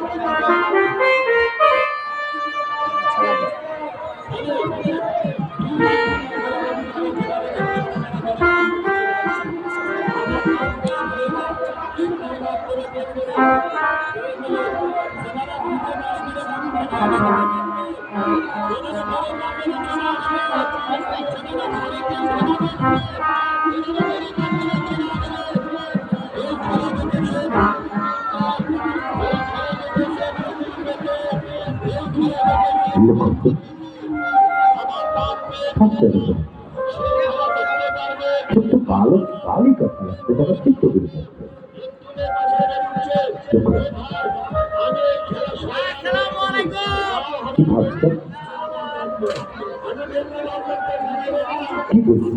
লক্ষ্য থাকতে হবে ছোট্ট বালক বালিকা খেলাতে তারা চিত্ত করে থাকবে কি ভাবছেন কি বলছেন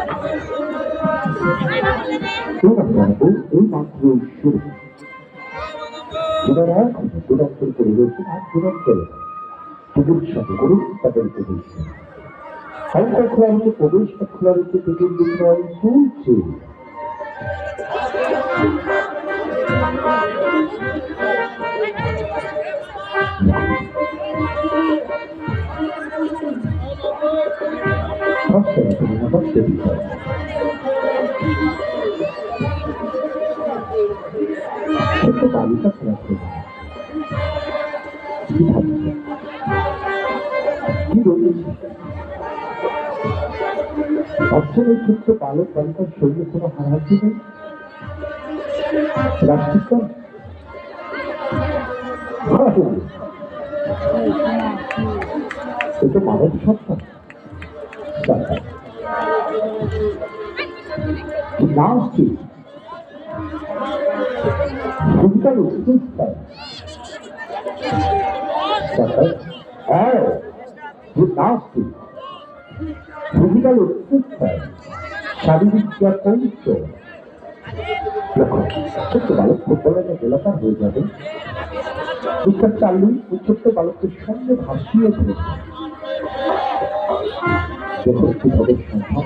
এই মাত্র করে তাদের প্রবেশ হালকা খোলা হচ্ছে প্রবেশটা খোলা রয়েছে থেকে বিক্রয় চলছে হচ্ছে না ছোট্ট বালিকা খেলাচ্ছে কি ভাবছে কি বলছে ভাবছেন এই ছোট্ট বালক বালিকার শরীরে কোনো হারাহাতি নেই? রাষ্ট্রীয় এটা মানব সত্তা। কি ভূমিকার উৎকৃষ্টায় হ্যাঁ নাস্তি ভূমিকার উৎকৃষ্টায় শারীরিক ক্রিয়া পৌঁছ ছোট্ট বালক ফুটবলের গোলাকার হয়ে যাবে বিশ্বাস চালু ছোট্ট বালককে সঙ্গে ভাসিয়ে ধরেছে দেখুন কীভাবে সম্ভব